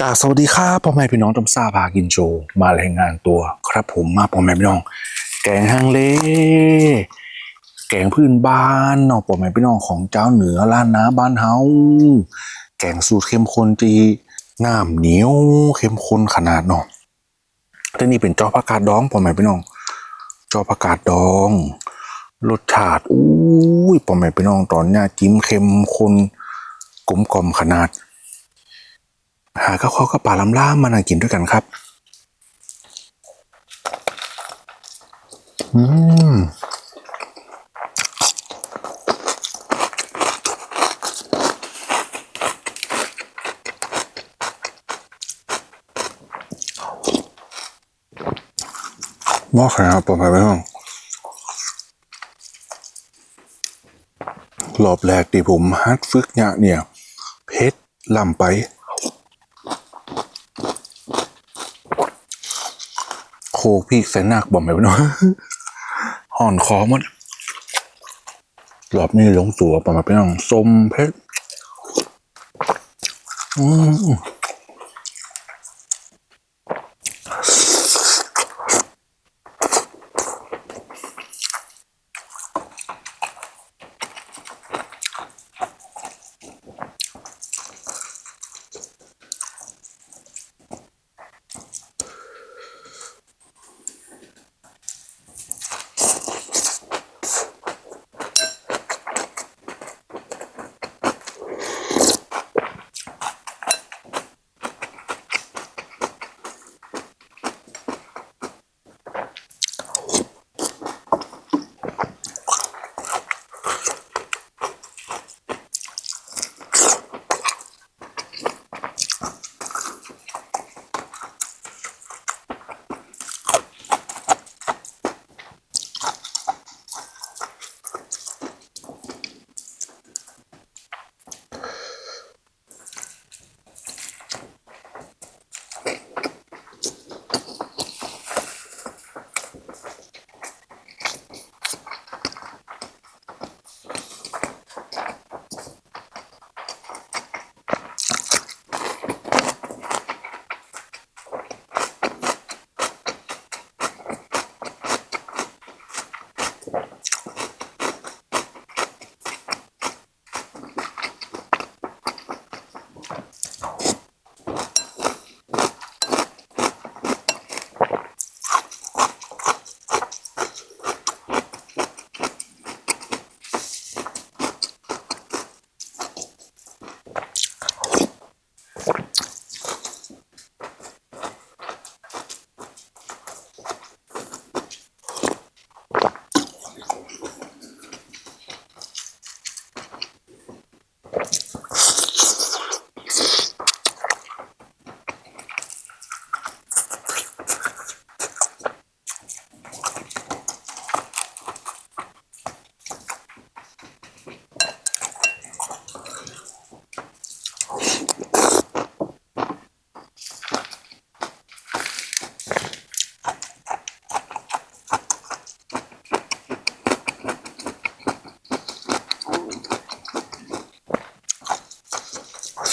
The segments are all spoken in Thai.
กาสวัสดีครับพ่อแม่พี่น้องต้มซาพากินโชว์มารายงานตัวครับผมมาพ่อแม่พี่น้อง แกงฮังเลแกงพื้นบ้านเนาะพ่อแม่พี่น้องของเจ้าเหนือล้านนาบ้านเฮาแกงสูตรเข้มข้นจีน้ำเหนียวเข้มข้นขนาดเนาะที่นี่เป็นจอผักกาดดองพ่อแม่พี่น้อง จอผักกาดดองรสชาติอุ้ยพ่อแม่พี่น้องตอนนี้จิ้มเข้มข้นกลมกล่อมขนาด หาข้าวข้าวกับปลาลำล่ามานั่งกินด้วยกันครับ อืมหม้อขนาดปลอดภัยไหมห้องรอบแรกที่ผมฮัดฝึกเนี่ยเนี่ย เพชรล่ำไป โคกพี่ใส่หนักบ่มไหมวะเนาะห่อนคอหมดหลอบนี้ลงสัวประมาณเป็นน้องส้มเพชรอืม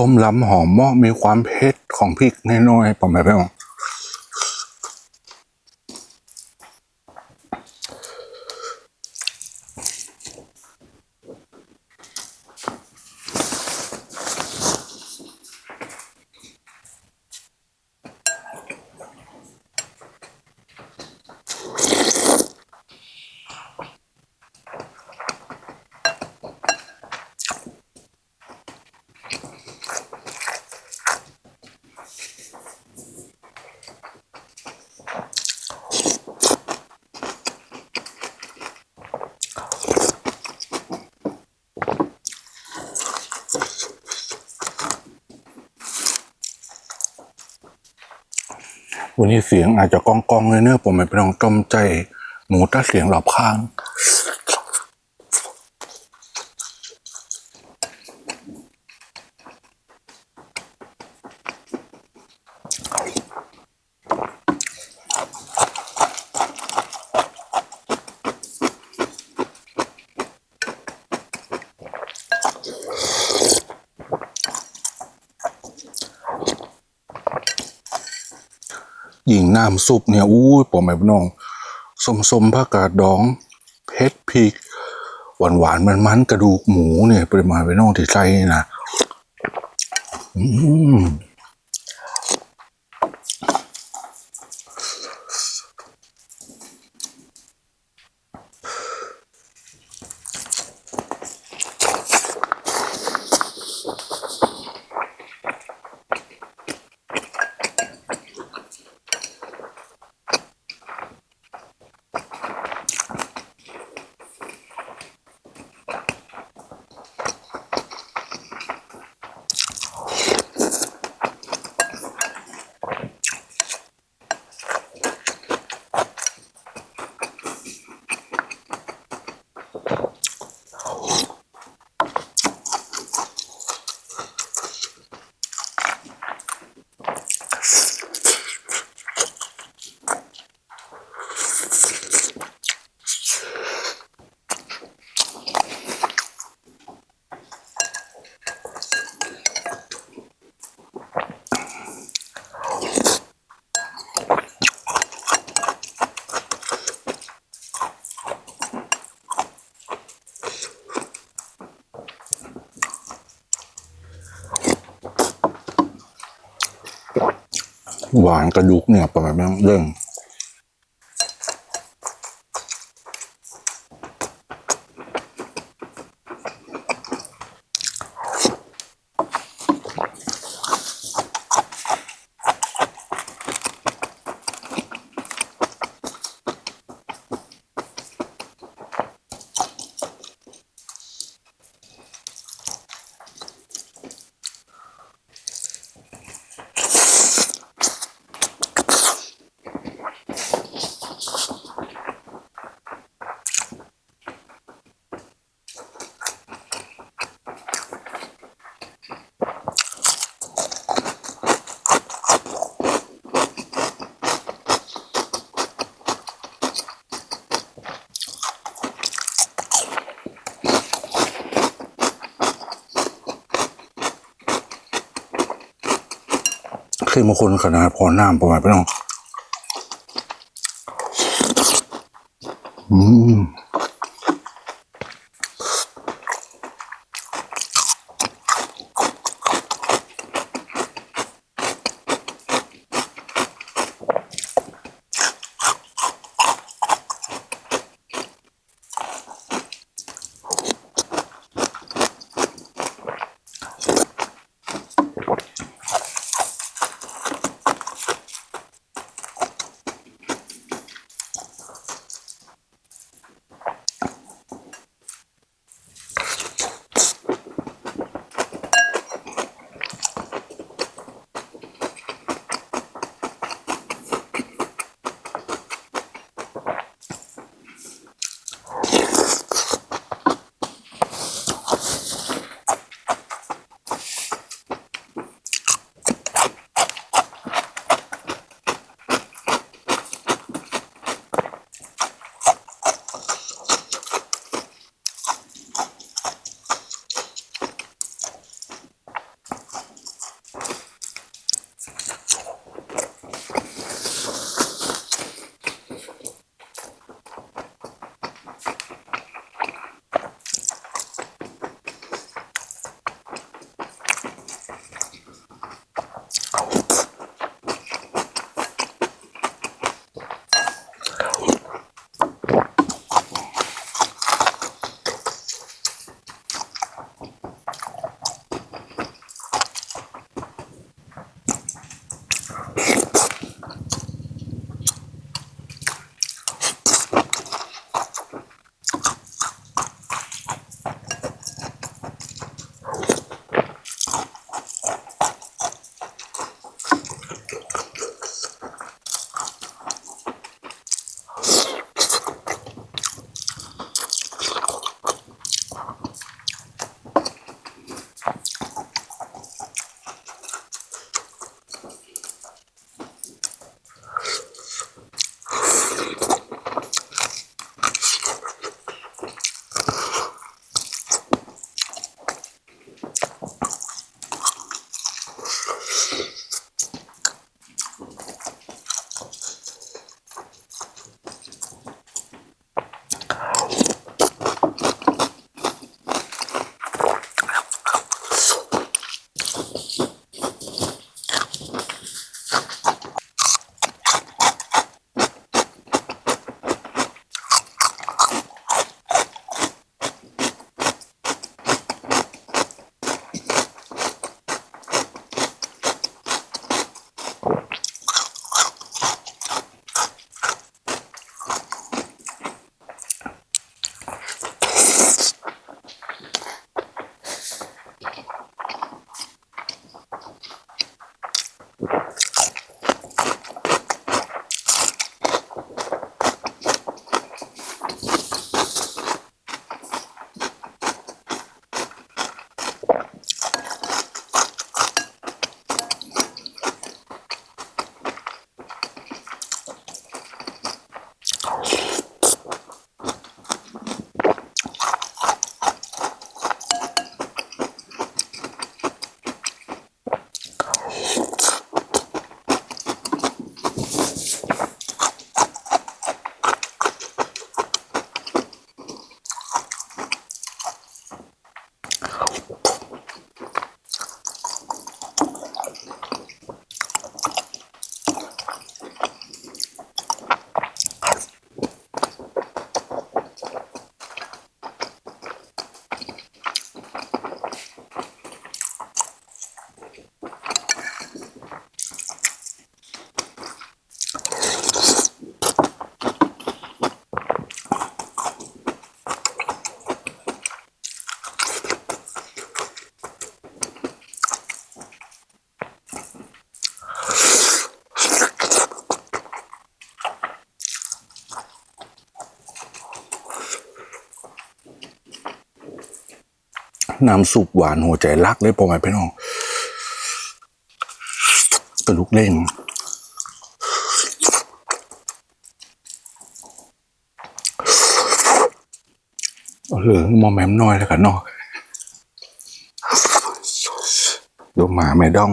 ส้มล้ำหอมเหมาะมีความเผ็ดของพริกน้อยๆประมาณนี้ วันนี้เสียงอาจจะกองๆเลยเนอผมไม่เป็นรองจมใจ หมูตัดเสียงหลับข้าง น้ำซุปเนี่ยอู้ยผมไม่พี่น้องสมๆผักกาดดองเพชรพริกหวานหวานมันมันๆกระดูกหมูเนี่ยปริมาณพี่น้องที่ใส่นะอืม หวานกระดูกเนี่ยประมาณนั้นเรื่อง คือมางคนขนาดพอน้ำประมาณพี่น้อง อืม น้ำซุปหวานหัวใจรักเลยพ่อแม่พี่น้องกระลุกเล่งเหลืองมอมแมมน้อยแล้วกันเนอกดูหมาแม่ดอง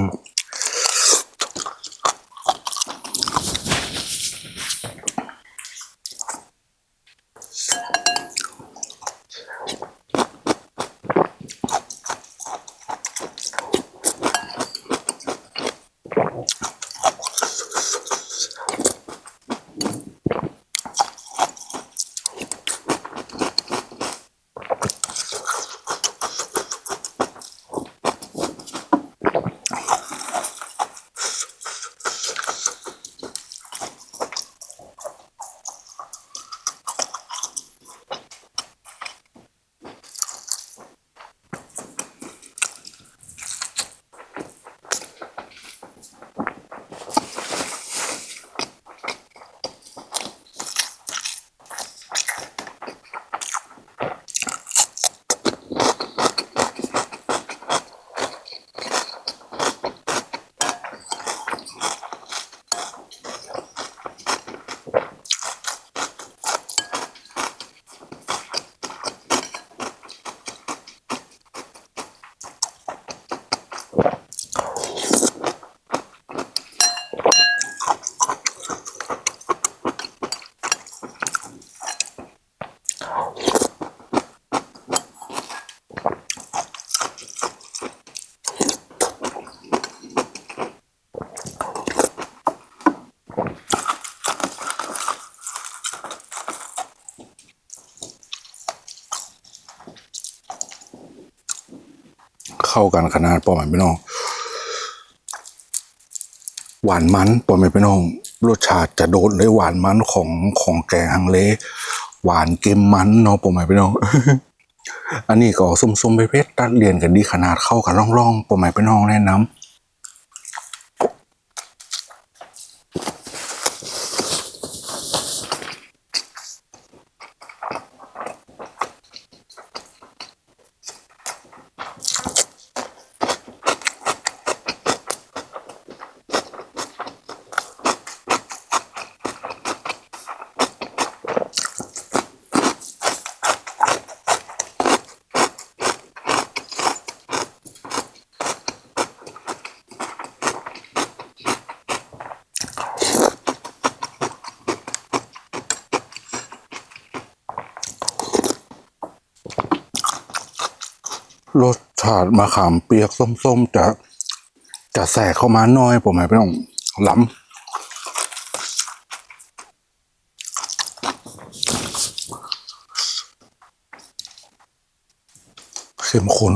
กันขนาดปอมแม่พี่น้อง หวานมันปอมแม่พี่น้องรสชาติจะโดนเลยหวานมันของของแกงฮังเล หวานเค็มมันเนาะปอมแม่พี่น้องอันนี้ก็ส้มๆไปเพชรตัดเรียนกันดีขนาดเข้ากันร่องๆปอมแม่พี่น้องแนะนำ รสชาติมะขามเปียกส้ม ๆ จะจะแสกเข้ามาหน้อยผมหมายไปต้องล้ำเข้มข้น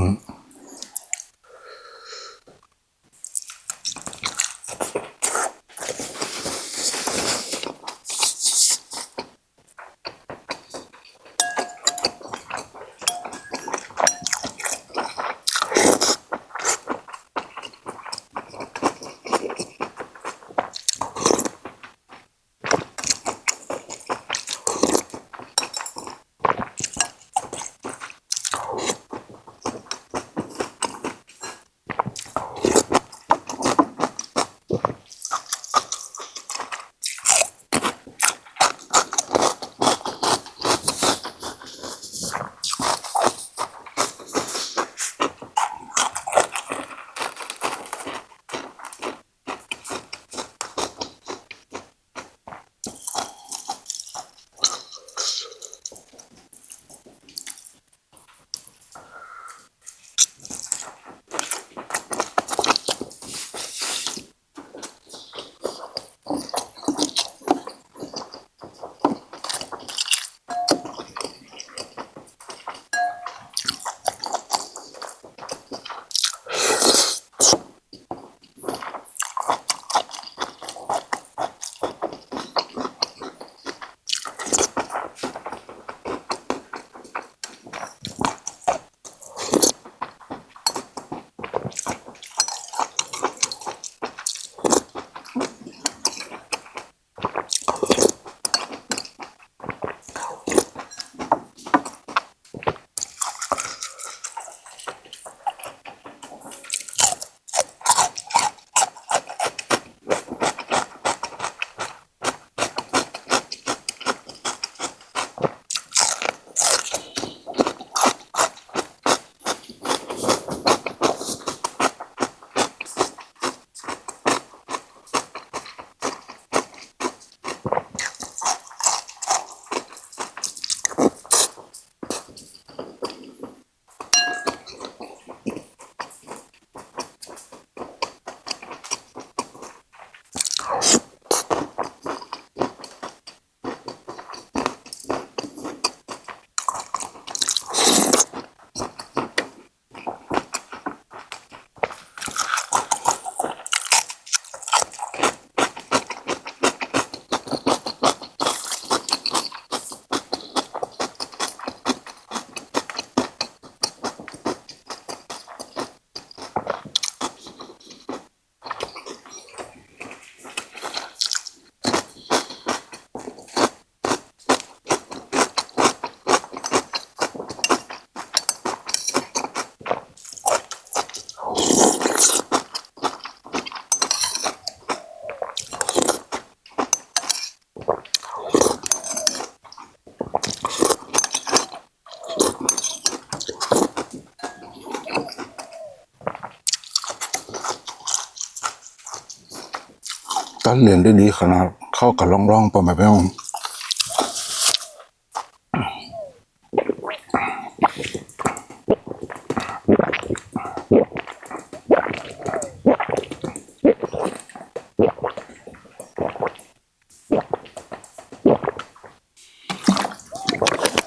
ตัดเรียนได้ดีขนาดเข้ากับร่องร่องๆปอมไปพี่น้อง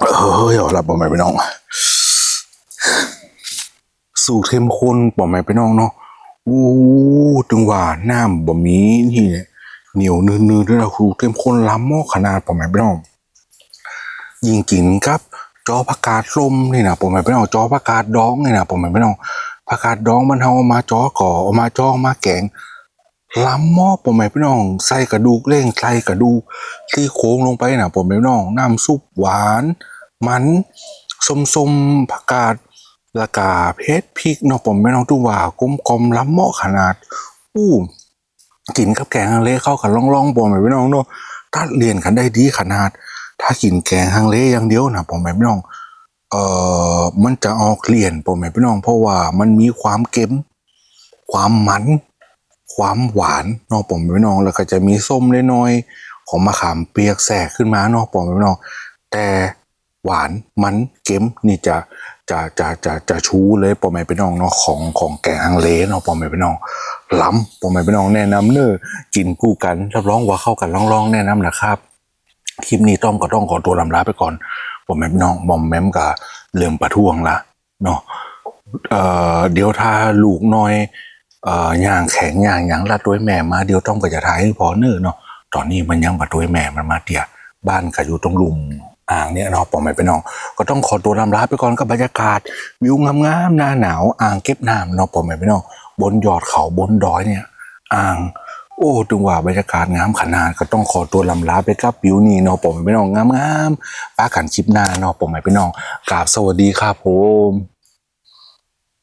เฮ้ยเอาละปอมไปพี่น้อง สูตรเข้มข้นปอมไปน้องเนาะ อู้ถึงว่าน้ำบ่มีนี่เนี่ย เหนียวเนื้อๆด้วยนะครูเข้มข้นล้ำหม้อขนาดผมไม่ต้องยิงกินครับ จอผักกาดลมนี่นะผมไม่ต้องจอผักกาดดองนี่นะผมไม่ต้องผักกาดดองมันเอามาจอก่อเอามาจอมาแกงล้ำหม้อผมไม่ต้อง ใส่กระดูกเล่งใส่กระดูกที่โค้งลงไปนะผมไม่ต้องน้ำซุปหวาน มันส้มๆผักกาดล้วก็เพชรพริกเนาะผมไม่ต้องตู้ว่ากลมกลมๆล้ำหมาะขนาดอู้ กินกับแกงฮังเลเข้ากับล่องล่องๆผมไม่น้องเนาะถ้าเรียนกันได้ดีขนาด ถ้ากินแกงฮังเลอย่างเดียวนะผมไม่น้องเอ่อมันจะออกเลี่ยนผมไม่น้อง เพราะว่ามันมีความเค็มความมันความหวานเนาะผมไม่น้องแล้วก็จะมีส้มเล็กน้อยของมะขามเปียกแสกขึ้นมาเนาะผมไม่น้อง แต่หวานมันเค็มนี่จะ จะจะจะจะชูเลยปอมไม่เป็นน้องเนาะของของแกงฮังเลเนาะปอมไม่เป็นน้องล้ำปอมไม่เป็นน้องแนะนำเนอกินคู่กันรับรองว่าเข้ากันร้องๆแนะนำนะครับคลิปนี้ต้อมก็ต้องขอตัวลำลาไปก่อนผมแม่พี่น้องบอมแมมกับเรื่องประท้วงละเนาะเอ่อเดี๋ยวถ้าลูกน้อยเอ่อย่างแข็งย่างหยังลัดด้วยแม่มาเดี๋ยวต้องก็จะทายให้พอเนอเนาะตอนนี้มันยังบัดด้วยแม่มันมาเตี่ยบ้านก็อยู่ตรงลุม อ่างเนี่ยเนาะผมไม่เป็นน้อง ก็ต้องขอตัวลำลาไปก่อนกับบรรยากาศ วิวงามๆหน้าหนาว อ่างเก็บน้ำเนาะผมไม่เป็นน้อง บนยอดเขาบนดอยเนี่ย อ่าง โอ้ถึงว่าบรรยากาศงามขนาดก็ต้องขอตัวลำลาไปกับวิวนี่เนาะผมไม่เป็นน้องงามๆป้ากันคลิปหน้าเนาะผมไม่เป็นน้องกราบสวัสดีครับผม